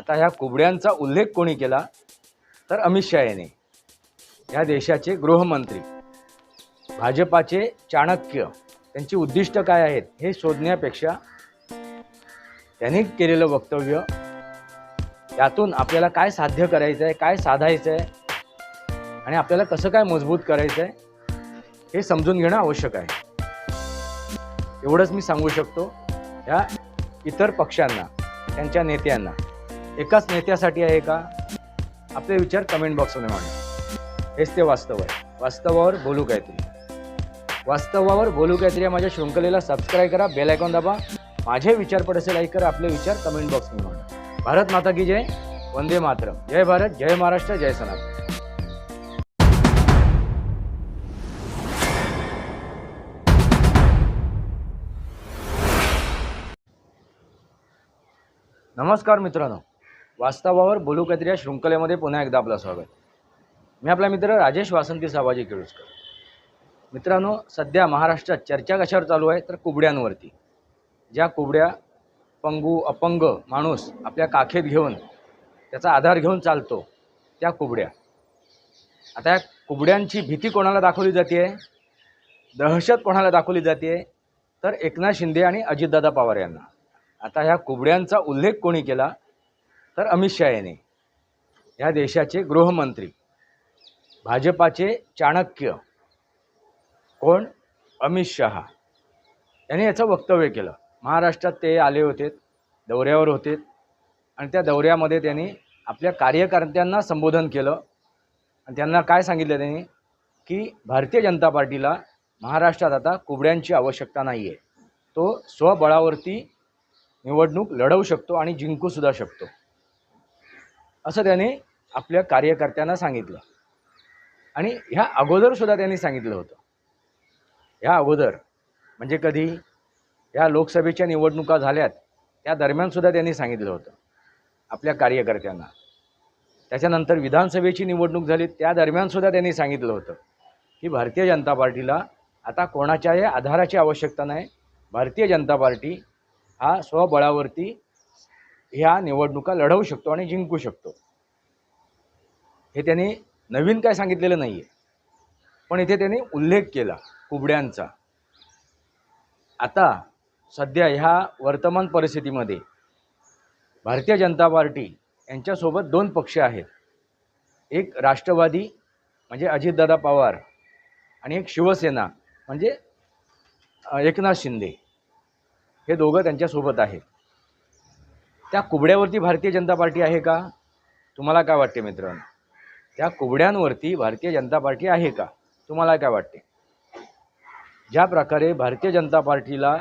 आता ह्या कुबड्यांचा उल्लेख कोणी केला? तर अमित शहा यांनी या देशाचे गृहमंत्री. भाजपाचे चाणक्य. त्यांची उद्दिष्ट काय आहेत हे शोधण्यापेक्षा त्यांनी केलेलं वक्तव्य त्यातून आपल्याला काय साध्य करायचं आहे काय साधायचं आहे आणि आपल्याला कसं काय मजबूत करायचं आहे हे समजून घेणं आवश्यक आहे. एवढंच मी सांगू शकतो. या इतर पक्षांना त्यांच्या नेत्यांना एकाच नेत्यासाठी आहे का? आपले विचार कमेंट बॉक्समध्ये मांडा. हेच ते वास्तव आहे. वास्तवावर बोलू काहीतरी वास्तवावर बोलू काहीतरी या माझ्या शृंखलेला सबस्क्राईब करा बेल आयकॉन दाबा. माझे विचार पडसेल ऐक करा आपले विचार कमेंट बॉक्समध्ये मांडा. भारत माता की जय वंदे मातरम. जय भारत जय महाराष्ट्र जय सनातन. नमस्कार मित्रांनो. वास्तवावर बोलू काहीतरी या शृंखलेमध्ये पुन्हा एकदा आपलं स्वागत. मी आपला मित्र राजेश वासंती साबाजी केळुसकर मित्रांनो सध्या महाराष्ट्रात चर्चा कशावर चालू आहे? तर कुबड्यांवरती. ज्या कुबड्या पंगू अपंग माणूस आपल्या काखेत घेऊन त्याचा आधार घेऊन चालतो त्या कुबड्या. आता या कुबड्यांची भीती कोणाला दाखवली जाते दहशत कोणाला दाखवली जाते तर एकनाथ शिंदे आणि अजितदादा पवार यांना. आता ह्या कुबड्यांचा उल्लेख कोणी केला? तर अमित शहा यांनी. या देशाचे गृहमंत्री. भाजपाचे चाणक्य कोण? अमित शहा. यांनी याचं वक्तव्य केलं. महाराष्ट्रात ते आले होते दौऱ्यावर होते. आणि त्या दौऱ्यामध्ये त्यांनी आपल्या कार्यकर्त्यांना संबोधन केलं. आणि त्यांना काय सांगितलं त्यांनी? की भारतीय जनता पार्टीला महाराष्ट्रात आता कुबड्यांची आवश्यकता नाही आहे तो स्वबळावरती निवडणूक लढवू शकतो आणि जिंकूसुद्धा शकतो. असं त्याने आपल्या कार्यकर्त्यांना सांगितलं. आणि ह्या अगोदरसुद्धा त्यांनी सांगितलं होतं. ह्या अगोदर म्हणजे कधी? या लोकसभेच्या निवडणुका झाल्यात त्या दरम्यानसुद्धा त्यांनी सांगितलं होतं. आपल्या कार्यकर्त्यांना. त्याच्यानंतर विधानसभेची निवडणूक झाली त्या दरम्यानसुद्धा त्यांनी सांगितलं होतं की भारतीय जनता पार्टीला आता कोणाच्याही आधाराची आवश्यकता नाही. भारतीय जनता पार्टी हा स्वबळावरती ह्या निवडणुका लढवू शकतो आणि जिंकू शकतो. हे त्यांनी नवीन काय सांगितलेलं नाही आहे पण इथे त्यांनी उल्लेख केला कुबड्यांचा आता सध्या ह्या वर्तमान परिस्थितीमध्ये भारतीय जनता पार्टी यांच्यासोबत दोन पक्ष आहेत. एक राष्ट्रवादी म्हणजे अजितदादा पवार आणि एक शिवसेना म्हणजे एकनाथ शिंदे. हे दोघं त्यांच्यासोबत आहेत. त्या कुबड्यावरती भारतीय जनता पार्टी आहे का? तुम्हाला काय वाटते मित्रांनो? त्या कुबड्यांवरती भारतीय जनता पार्टी आहे का? तुम्हाला काय वाटते? ज्या प्रकारे भारतीय जनता पार्टीला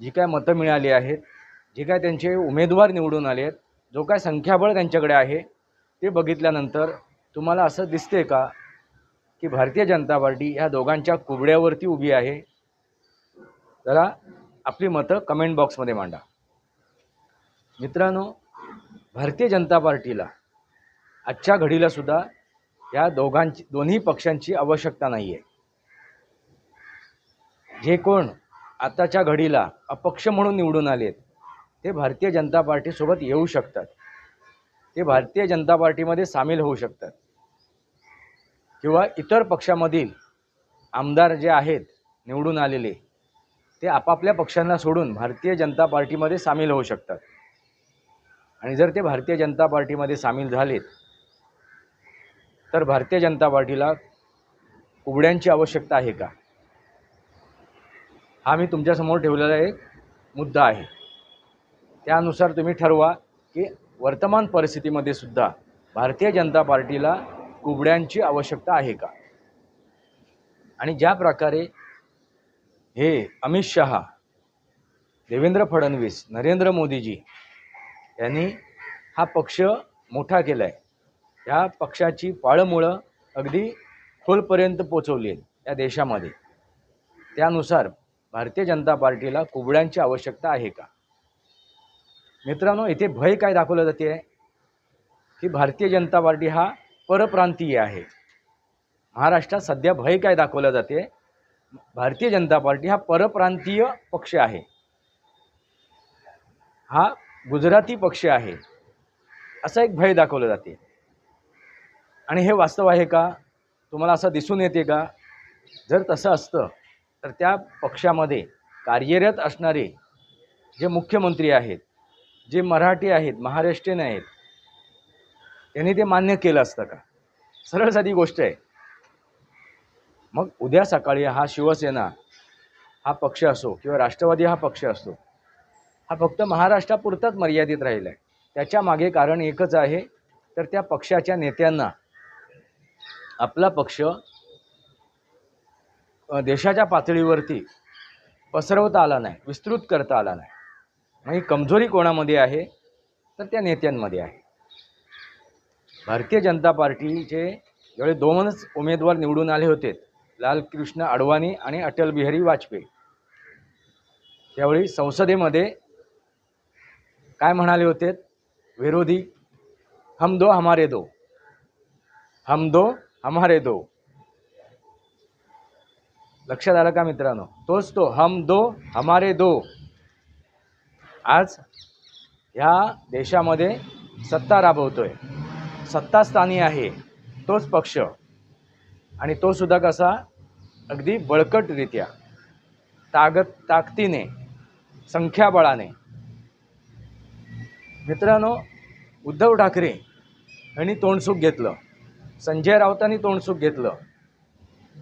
जी काय मतं मिळाली आहेत जे काय त्यांचे उमेदवार निवडून आले आहेत जो काय संख्याबळ त्यांच्याकडे आहे ते बघितल्यानंतर तुम्हाला असं दिसते का की भारतीय जनता पार्टी ह्या दोघांच्या कुबड्यावरती उभी आहे? जरा आपली मतं कमेंट बॉक्समध्ये मांडा. मित्रांनो भारतीय जनता पार्टीला आजच्या घडीला सुद्धा या दोघांची दोन्ही पक्षांची आवश्यकता नाही आहे जे कोण आताच्या घडीला अपक्ष म्हणून निवडून आलेत ते भारतीय जनता पार्टीसोबत येऊ शकतात. ते भारतीय जनता पार्टीमध्ये सामील होऊ शकतात. किंवा इतर पक्षामधील आमदार जे आहेत निवडून आलेले ते आपापल्या पक्षांना सोडून भारतीय जनता पार्टीमध्ये सामील होऊ शकतात. आणि जर ते भारतीय जनता पार्टीमध्ये सामील झालेत तर भारतीय जनता पार्टीला उघड्यांची आवश्यकता आहे का? हा मी तुमच्यासमोर ठेवलेला एक मुद्दा आहे. त्यानुसार तुम्ही ठरवा की वर्तमान परिस्थितीमध्ये सुद्धा भारतीय जनता पार्टीला कुबड्यांची आवश्यकता आहे का? आणि ज्या प्रकारे हे अमित शहा देवेंद्र फडणवीस नरेंद्र मोदीजी यांनी हा पक्ष मोठा केला आहे या पक्षाची पाळंमुळं अगदी खोलपर्यंत पोचवली आहेत या देशामध्ये. त्यानुसार भारतीय जनता पार्टीला कुबड्यांची आवश्यकता आहे का? मित्रांनो इथे भय काय दाखवलं जाते? आहे की भारतीय जनता पार्टी हा परप्रांतीय आहे. महाराष्ट्रात सध्या भय काय दाखवलं जाते? भारतीय जनता पार्टी हा परप्रांतीय पक्ष आहे. हा गुजराती पक्ष आहे. असा एक भय दाखवलं जाते. आणि हे वास्तव आहे का? तुम्हाला असं दिसून येते का? जर तसं असतं तर त्या पक्षामध्ये कार्यरत असणारे जे मुख्यमंत्री आहेत जे मराठी आहेत महाराष्ट्रीयन आहेत त्यांनी ते मान्य केलं असतं का? सरळ साधी गोष्ट आहे. मग उद्या सकाळी हा शिवसेना हा पक्ष असो किंवा राष्ट्रवादी हा पक्ष असतो हा फक्त महाराष्ट्रापुरताच मर्यादित राहिला आहे त्याच्यामागे कारण एकच आहे तर त्या पक्षाच्या नेत्यांना. आपला पक्ष देशाच्या पातळीवरती पसरवता आला नाही विस्तृत करता आला नाही. मग ही कमजोरी कोणामध्ये आहे तर त्या नेत्यांमध्ये आहे. भारतीय जनता पार्टीचे ज्यावेळी दोनच उमेदवार निवडून आले होते लालकृष्ण अडवाणी आणि अटल बिहारी वाजपेयी. त्यावेळी संसदेमध्ये काय म्हणाले होते? विरोधी हम दो हमारे दो। हम दो हमारे दो। लक्षात आलं का मित्रांनो? तोच तो हम दो हमारे दो। आज ह्या देशामध्ये सत्ता राबवतोय. सत्तास्थानी आहे. तोच पक्ष. आणि तो सुद्धा कसा? अगदी बळकटरित्या. ताकद ताकदीने संख्याबळाने. मित्रांनो उद्धव ठाकरे यांनी तोंडसुख घेतलं. संजय राऊतांनी तोंडसुख घेतलं.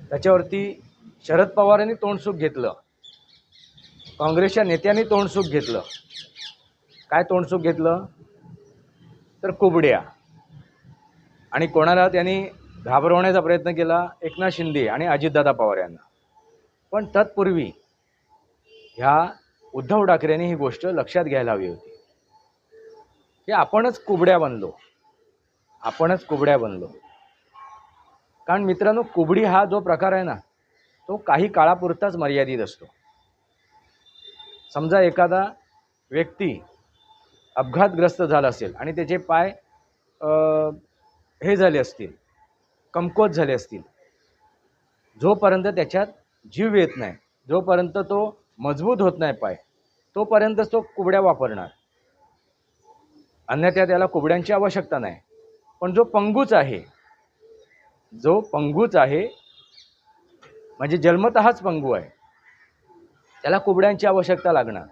त्याच्यावरती शरद पवारांनी तोंडसुख घेतलं. काँग्रेसच्या नेत्यांनी तोंडसुख घेतलं. काय तोंडसुख घेतलं? तर कुबड्या. आणि कोणाला त्यांनी घाबरवण्याचा प्रयत्न केला? एकनाथ शिंदे आणि अजितदादा पवार यांना. पण तत्पूर्वी ह्या उद्धव ठाकरेंनी ही गोष्ट लक्षात घ्यायला हवी होती. की आपणच कुबड्या बनलो. आपणच कुबड्या बनलो. कारण मित्रांनो कुबडी हा जो प्रकार आहे ना तो काही काळापुरताच मर्यादित असतो. समजा एखादा व्यक्ती अपघातग्रस्त झाला असेल आणि त्याचे पाय हे झाले असतील कमकुवत झाले असतील जोपर्यंत त्याच्यात जीव येत नाही जोपर्यंत तो मजबूत होत नाही पाय तोपर्यंतच तो कुबड्या वापरणार. अन्यथा त्याला कोबड्यांची आवश्यकता नाही. पण जो पंगूच आहे जो पंगूच आहे म्हणजे जन्मतःच पंगू आहे त्याला कुबड्यांची आवश्यकता लागणार.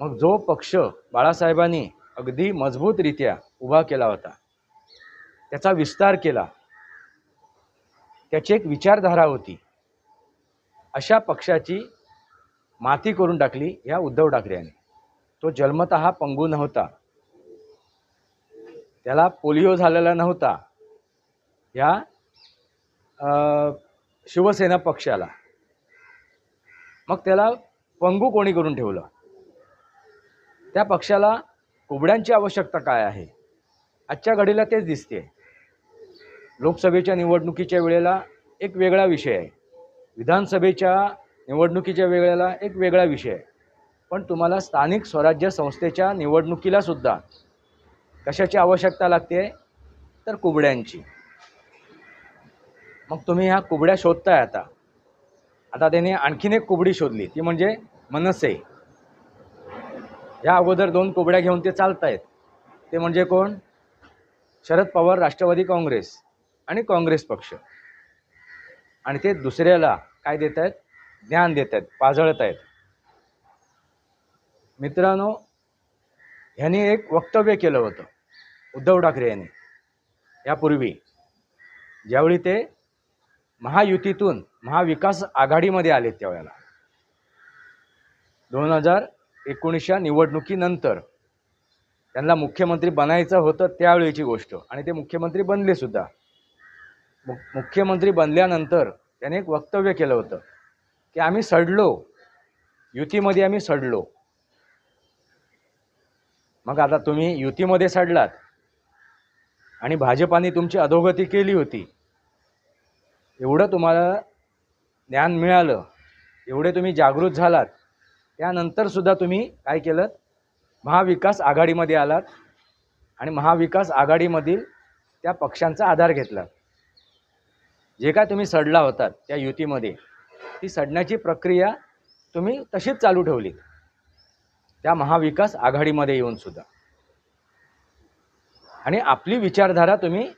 मग जो पक्ष बाळासाहेबांनी अगदी मजबूतरित्या उभा केला होता त्याचा विस्तार केला त्याची एक विचारधारा होती अशा पक्षाची माती करून टाकली या उद्धव ठाकरे यांनी तो जन्मत पंगू नव्हता. त्याला पोलिओ झालेला नव्हता. या शिवसेना पक्षाला. मग त्याला पंगू कोणी करून ठेवलं? त्या पक्षाला कुबड्यांची आवश्यकता काय आहे? आजच्या घडीला तेच दिसते. लोकसभेच्या निवडणुकीच्या वेळेला एक वेगळा विषय आहे. विधानसभेच्या निवडणुकीच्या वेळेला एक वेगळा विषय आहे. पण तुम्हाला स्थानिक स्वराज्य संस्थेच्या निवडणुकीला सुद्धा कशाची आवश्यकता लागते? तर कुबड्यांची. मग तुम्ही ह्या कुबड्या शोधताय आता. आता त्याने आणखीन एक कुबडी शोधली. ती म्हणजे मनसे. या अगोदर दोन कुबड्या घेऊन ते चालत आहेत ते म्हणजे कोण? शरद पवार राष्ट्रवादी काँग्रेस आणि काँग्रेस पक्ष. आणि ते दुसऱ्याला काय देत आहेत ज्ञान देत आहेत पाजळत आहेत मित्रांनो ह्यांनी एक वक्तव्य केलं होतं उद्धव ठाकरे यांनी. यापूर्वी ज्यावेळी ते महायुतीतून महाविकास आघाडीमध्ये आले त्यावेळेला. दोन हजार एकोणीसच्या निवडणुकीनंतर त्यांना मुख्यमंत्री बनायचं होतं त्यावेळीची गोष्ट. आणि ते मुख्यमंत्री बनले सुद्धा. मु मुख्यमंत्री बनल्यानंतर त्याने एक वक्तव्य केलं होतं की आम्ही सडलो युतीमध्ये आम्ही सडलो. मग आता तुम्ही युतीमध्ये सडलात. आणि भाजपाने तुमची अधोगती केली होती. एवढं तुम्हाला ज्ञान मिळालं. एवढे तुम्ही जागृत झालात. त्यानंतरसुद्धा तुम्ही काय केलं महाविकास आघाडीमध्ये आलात. आणि महाविकास आघाडीमधील त्या पक्षांचा आधार घेतला. जे काय तुम्ही सडला होतात त्या युतीमध्ये ती सडण्याची प्रक्रिया तुम्ही तशीच चालू ठेवली. त्या महाविकास आघाडीमध्ये येऊन सुद्धा. आणि आपली विचारधारा तुम्ही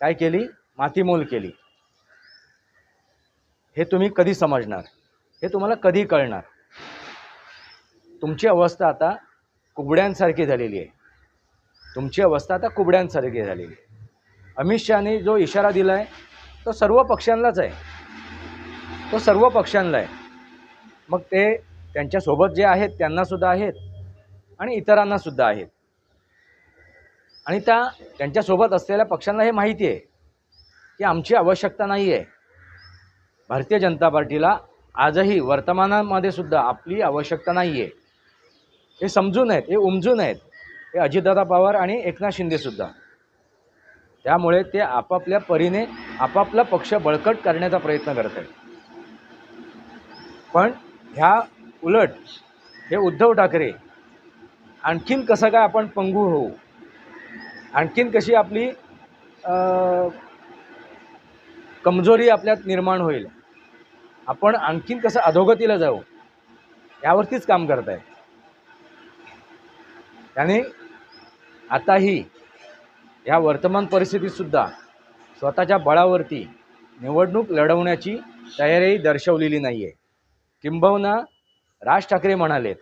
काय केली? मातीमोल केली. हे तुम्ही कधी समजणार? हे तुम्हाला कधी कळणार? तुमची अवस्था आता कुबड्यांसारखी झालेली आहे. तुमची अवस्था आता कुबड्यांसारखी झालेली आहे. अमित शहाने जो इशारा दिला आहे तो सर्व पक्षांनाच आहे. तो सर्व पक्षांना आहे. मग ते त्यांच्यासोबत जे आहेत त्यांनासुद्धा आहेत आणि इतरांनासुद्धा आहेत. आणि त्या त्यांच्यासोबत असलेल्या पक्षांना हे माहिती आहे की आमची आवश्यकता नाही आहे. भारतीय जनता पार्टीला आजही वर्तमानामध्ये सुद्धा आपली आवश्यकता नाही आहे. हे समजून आहेत हे उमजून आहेत हे अजितदादा पवार आणि एकनाथ शिंदेसुद्धा त्यामुळे ते आपापल्या परीने आपापला पक्ष बळकट करण्याचा प्रयत्न करत आहेत. पण ह्या उलट हे उद्धव ठाकरे आणखीन कसं काय आपण पंगू होऊ? आणखीन कशी आपली कमजोरी आपल्यात निर्माण होईल? आपण आणखीन कसं अधोगतीला जाऊ? यावरतीच काम करत आहे त्याने आताही या वर्तमान परिस्थितीतसुद्धा स्वतःच्या बळावरती निवडणूक लढवण्याची तयारी दर्शवलेली नाही आहे किंबहुना राज ठाकरे म्हणालेत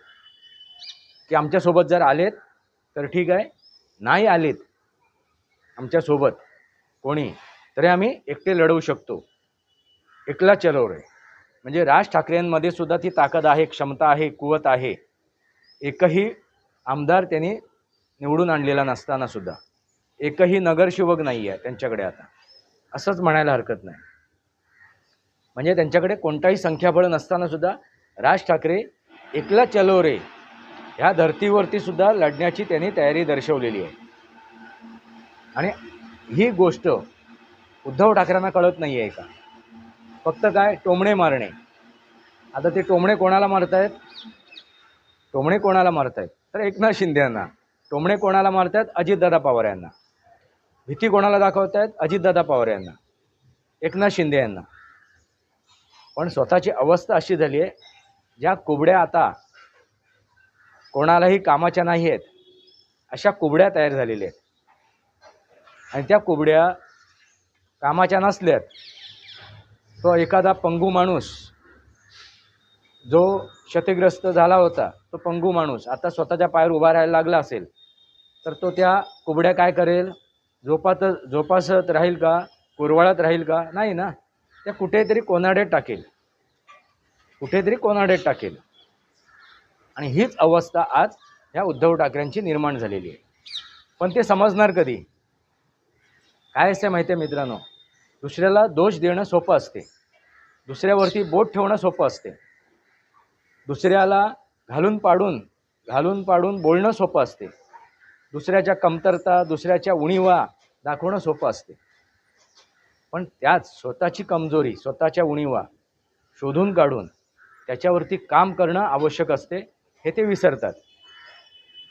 की आमच्यासोबत जर आलेत तर ठीक आहे. नाही आलेत आमच्यासोबत कोणी तरी आम्ही एकटे लढवू शकतो. एकला चलव रे म्हणजे राज ठाकरेंमध्ये सुद्धा ती ताकद आहे क्षमता आहे कुवत आहे. एकही आमदार त्यांनी निवडून आणलेला नसताना सुद्धा. एकही नगरसेवक नाही आहे त्यांच्याकडे आता. असंच म्हणायला हरकत नाही. म्हणजे त्यांच्याकडे कोणताही संख्याबळ नसताना सुद्धा राज ठाकरे एकला चलो रे. ह्या धर्तीवरती सुद्धा लढण्याची त्यांनी तयारी दर्शवलेली आहे. आणि ही गोष्ट उद्धव ठाकरेंना कळत नाही आहे का फक्त काय टोमणे मारणे. आता ते टोमणे कोणाला मारतायत? टोमणे कोणाला मारतायत? तर एकनाथ शिंदे यांना. टोमणे कोणाला मारतायत? अजितदादा पवार यांना. भीती कोणाला दाखवतायत? अजितदादा पवार यांना. एकनाथ शिंदे यांना. पण स्वतःची अवस्था अशी झाली आहे ज्या कुबड्या आता कोणालाही कामाच्या नाही आहेत अशा कुबड्या तयार झालेल्या आहेत. आणि त्या कुबड्या कामाच्या नसल्यात तो एखादा पंगू माणूस जो क्षतिग्रस्त झाला होता तो पंगू माणूस आता स्वतःच्या पायावर उभा राहायला लागला असेल तर तो त्या कुबड्या काय करेल? झोपात झोपासत राहील का? कुरवाळत राहील का? नाही ना. त्या कुठेतरी कोणाडे टाकेल. कुठेतरी कोणाडे टाकेल. आणि हीच अवस्था आज ह्या उद्धव ठाकरेंची निर्माण झालेली आहे. पण ते समजणार कधी? काय असते माहिती आहे मित्रांनो? दुसऱ्याला दोष देणं सोपं असते. दुसऱ्यावरती बोट ठेवणं सोपं असते. दुसऱ्याला घालून पाडून घालून पाडून बोलणं सोपं असते. दुसऱ्याच्या कमतरता दुसऱ्याच्या उणीवा दाखवणं सोपं असते. पण त्याच स्वतःची कमजोरी स्वतःच्या उणीवा शोधून काढून त्याच्यावरती काम करणं आवश्यक असते हे ते विसरतात.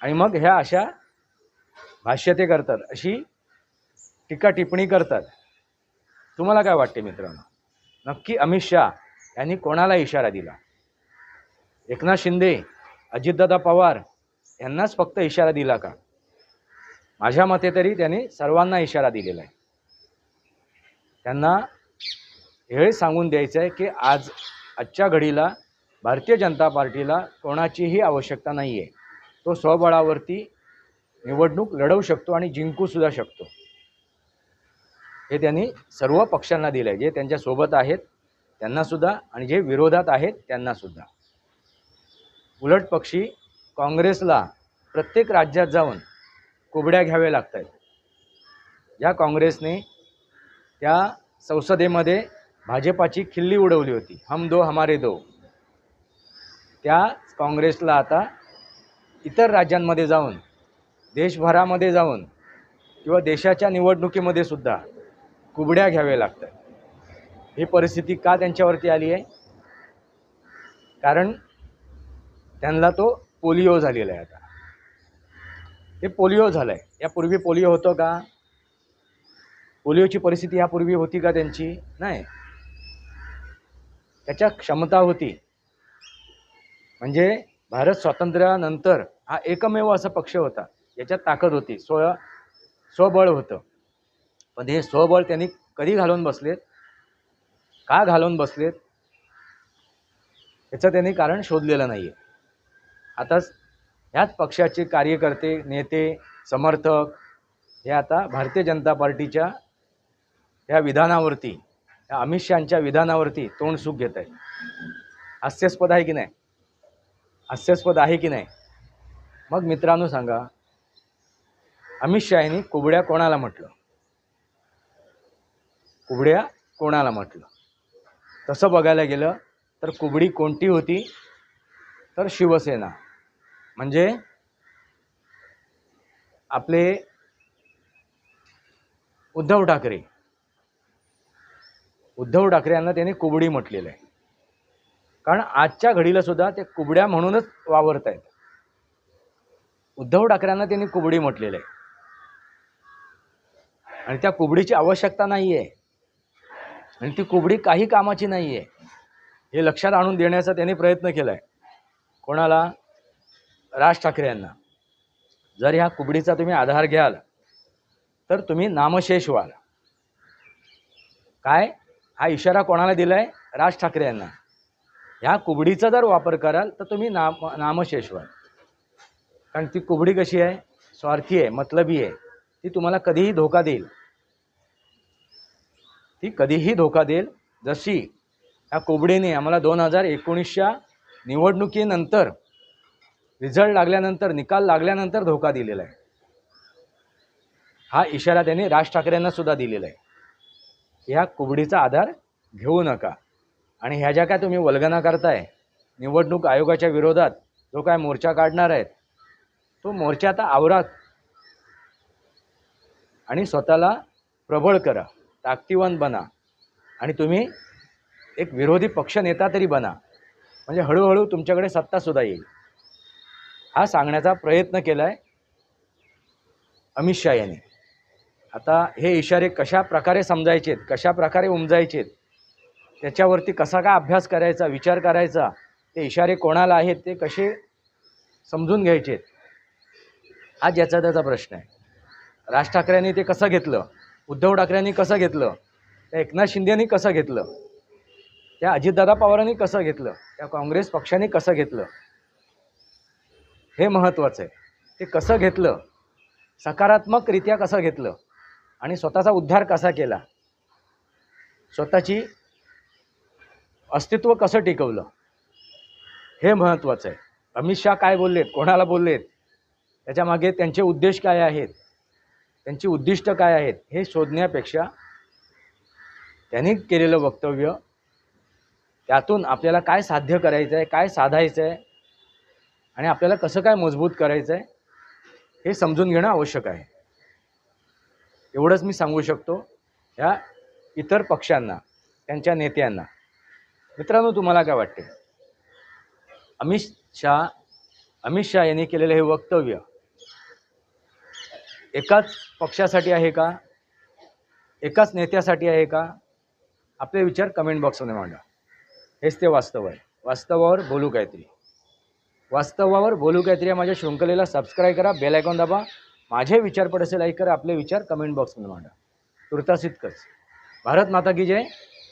आणि मग ह्या अशा भाष्य ते करतात अशी टीका टिप्पणी करतात. तुम्हाला काय वाटते मित्रांनो? नक्की अमित शहा यांनी कोणाला इशारा दिला? एकनाथ शिंदे अजितदादा पवार यांनाच फक्त इशारा दिला का? माझ्या मते तरी त्यांनी सर्वांना इशारा दिलेला आहे. त्यांना हे सांगून द्यायचं आहे की आज आजच्या घडीला भारतीय जनता पार्टीला कोणाचीही आवश्यकता नाही आहे तो स्वबळावरती निवडणूक लढवू शकतो आणि जिंकूसुद्धा शकतो. हे त्यांनी सर्व पक्षांना दिलं आहे जे त्यांच्यासोबत आहेत त्यांनासुद्धा आणि जे विरोधात आहेत त्यांनासुद्धा उलट पक्षी काँग्रेसला प्रत्येक राज्यात जाऊन कोबड्या घ्याव्या लागत आहेत ज्या काँग्रेसने त्या संसदेमध्ये भाजपाची खिल्ली उडवली होती. हम दो हमारे दो. त्या काँग्रेसला आता इतर राज्यांमध्ये जाऊन देशभरामध्ये जाऊन किंवा देशाच्या निवडणुकीमध्ये सुद्धा कुबड्या घ्याव्या लागतात. ही परिस्थिती का त्यांच्यावरती आली आहे? कारण त्यांना तो पोलिओ झालेला आहे आता. ते पोलिओ झालं आहे यापूर्वी पोलिओ होतो का? पोलिओची परिस्थिती यापूर्वी होती का त्यांची? नाही. त्याच्या क्षमता होती. म्हणजे भारत स्वातंत्र्यानंतर हा एकमेव असा पक्ष होता याच्यात ताकद होती स्व स्वबळ होतं. पण हे स्वबळ त्यांनी कधी घालून बसलेत? का घालून बसलेत? याचं त्यांनी कारण शोधलेलं नाही आहे आताच ह्याच पक्षाचे कार्यकर्ते नेते समर्थक हे आता भारतीय जनता पार्टीच्या या विधानावरती या अमित शहाच्या विधानावरती तोंड सुख घेत आहे हास्यास्पद आहे की नाही? हास्यास्पद आहे की नाही? मग मित्रांनो सांगा अमित शहानी कुबड्या कोणाला म्हटलं? कुबड्या कोणाला म्हटलं? तसं बघायला गेलं तर कुबडी कोणती होती? तर शिवसेना. म्हणजे आपले उद्धव ठाकरे. उद्धव ठाकरे यांना त्यांनी कुबडी म्हटलेलं आहे. कारण आजच्या घडीला सुद्धा ते कुबड्या म्हणूनच वावरत आहेत उद्धव ठाकरेंना त्यांनी कुबडी म्हटलेलं आहे. आणि त्या कुबडीची आवश्यकता नाही आहे आणि ती कुबडी काही कामाची नाही आहे हे लक्षात आणून देण्याचा त्यांनी प्रयत्न केला आहे कोणाला? राज ठाकरे यांना. जर ह्या कुबडीचा तुम्ही आधार घ्याल तर तुम्ही नामशेष व्हाल. काय? हा इशारा कोणाला दिला आहे राज ठाकरे यांना. ह्या कुबडीचा जर वापर कराल तर तुम्ही नाम नामशेष व्हाल कारण ती कुबडी कशी आहे? स्वार्थी आहे मतलबी आहे. ती तुम्हाला कधीही धोका देईल. ती कधीही धोका देईल. जशी ह्या कुबडीने आम्हाला दोन हजार एकोणीसच्या निवडणुकीनंतर रिझल्ट लागल्यानंतर निकाल लागल्यानंतर धोका दिलेला आहे. हा इशारा त्यांनी राज ठाकरेंना सुद्धा दिलेला आहे. ह्या कुबडीचा आधार घेऊ नका. आणि ह्या ज्या काय तुम्ही वल्गना करताय निवडणूक आयोगाच्या विरोधात जो काय मोर्चा काढणार आहेत तो मोर्चा आता आवरात. आणि स्वतःला प्रबळ करा ताकदीवान बना. आणि तुम्ही एक विरोधी पक्ष नेता तरी बना. म्हणजे हळूहळू तुमच्याकडे सत्तासुद्धा येईल. हा सांगण्याचा प्रयत्न केला आहे अमित शहा यांनी. आता हे इशारे कशा प्रकारे समजायचेत कशा प्रकारे उमजायचेत त्याच्यावरती कसा काय अभ्यास करायचा विचार करायचा ते इशारे कोणाला आहेत ते कसे समजून घ्यायचे? हा ज्याचा त्याचा प्रश्न आहे. राज ठाकरेंनी ते कसं घेतलं? उद्धव ठाकरेंनी कसं घेतलं? त्या एकनाथ शिंदेनी कसं घेतलं? त्या अजितदादा पवारांनी कसं घेतलं? त्या काँग्रेस पक्षाने कसं घेतलं? हे महत्त्वाचं आहे. ते कसं घेतलं? सकारात्मकरित्या कसं घेतलं? आणि स्वतःचा उद्धार कसा केला? स्वतःची अस्तित्व कसं टिकवलं? हे महत्त्वाचं आहे. अमित शाह काय बोललेत? कोणाला बोललेत? त्याच्यामागे त्यांचे उद्देश काय आहेत? त्यांची उद्दिष्ट काय आहेत? हे शोधण्यापेक्षा त्यांनी केलेलं वक्तव्य त्यातून आपल्याला काय साध्य करायचं आहे काय साधायचं आहे आणि आपल्याला कसं काय मजबूत करायचं आहे हे समजून घेणं आवश्यक आहे. एवढंच मी सांगू शकतो. ह्या इतर पक्षांना त्यांच्या नेत्यांना मित्रांनो तुम्हाला काय वाटते? अमित शहा अमित शहा यांनी केलेलं हे वक्तव्य एकाच पक्षासाठी आहे का? एकाच नेत्यासाठी आहे का? आपले विचार कमेंट बॉक्समध्ये मांडा. हेच ते वास्तव आहे. वास्तवावर बोलू काहीतरी. वास्तवावर बोलू काहीतरी या माझ्या शृंखलेला सबस्क्राईब करा बेल आयकॉन दाबा. माझे विचार पड असेल लाईक करा आपले विचार कमेंट बॉक्समध्ये मांडा. तुर्तास इतकंच. भारत माता की जय.